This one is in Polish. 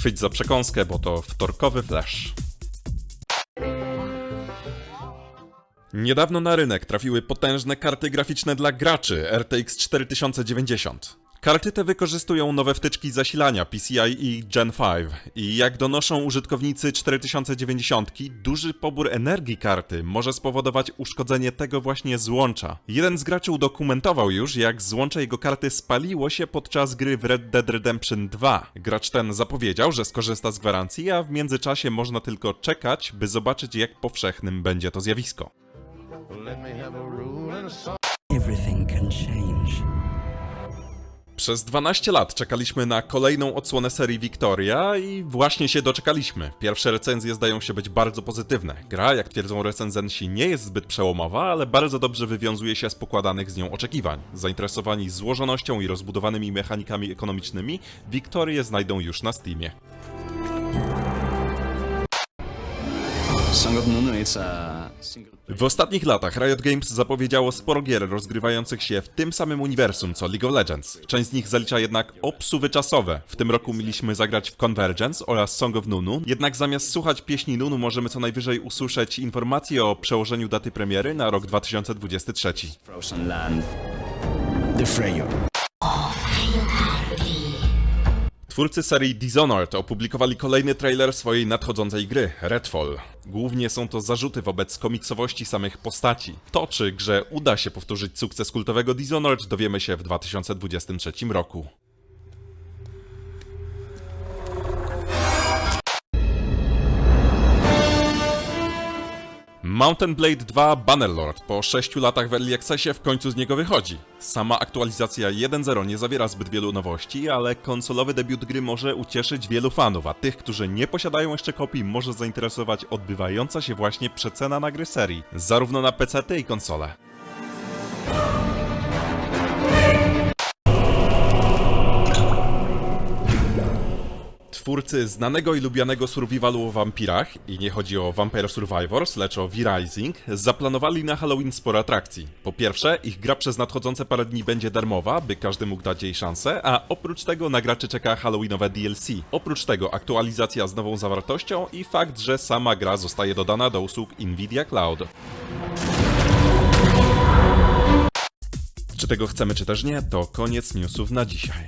chwyć za przekąskę, bo to wtorkowy flash. Niedawno na rynek trafiły potężne karty graficzne dla graczy RTX 4090. Karty te wykorzystują nowe wtyczki zasilania PCIe Gen 5 i jak donoszą użytkownicy 4090, duży pobór energii karty może spowodować uszkodzenie tego właśnie złącza. Jeden z graczy udokumentował już, jak złącze jego karty spaliło się podczas gry w Red Dead Redemption 2. Gracz ten zapowiedział, że skorzysta z gwarancji, a w międzyczasie można tylko czekać, by zobaczyć jak powszechnym będzie to zjawisko. Everything can change. Przez 12 lat czekaliśmy na kolejną odsłonę serii Victoria i właśnie się doczekaliśmy. Pierwsze recenzje zdają się być bardzo pozytywne. Gra, jak twierdzą recenzenci, nie jest zbyt przełomowa, ale bardzo dobrze wywiązuje się z pokładanych z nią oczekiwań. Zainteresowani złożonością i rozbudowanymi mechanikami ekonomicznymi, Victorię znajdą już na Steamie. Song of W ostatnich latach Riot Games zapowiedziało sporo gier rozgrywających się w tym samym uniwersum co League of Legends. Część z nich zalicza jednak obsuwy czasowe. W tym roku mieliśmy zagrać w Convergence oraz Song of Nunu, jednak zamiast słuchać pieśni Nunu możemy co najwyżej usłyszeć informacje o przełożeniu daty premiery na rok 2023. frozen land. The Freyr. Twórcy serii Dishonored opublikowali kolejny trailer swojej nadchodzącej gry, Redfall. Głównie są to zarzuty wobec komiksowości samych postaci. To, czy grze uda się powtórzyć sukces kultowego Dishonored, dowiemy się w 2023 roku. Mountain Blade 2 Bannerlord po 6 latach w Early Accessie w końcu z niego wychodzi. Sama aktualizacja 1.0 nie zawiera zbyt wielu nowości, ale konsolowy debiut gry może ucieszyć wielu fanów, a tych, którzy nie posiadają jeszcze kopii, może zainteresować odbywająca się właśnie przecena na gry serii, zarówno na PC i konsole. Twórcy znanego i lubianego survivalu o wampirach, i nie chodzi o Vampire Survivors, lecz o V-Rising, zaplanowali na Halloween sporo atrakcji. Po pierwsze, ich gra przez nadchodzące parę dni będzie darmowa, by każdy mógł dać jej szansę, a oprócz tego na graczy czeka Halloweenowe DLC. Oprócz tego aktualizacja z nową zawartością i fakt, że sama gra zostaje dodana do usług Nvidia Cloud. Czy tego chcemy, czy też nie, to koniec newsów na dzisiaj.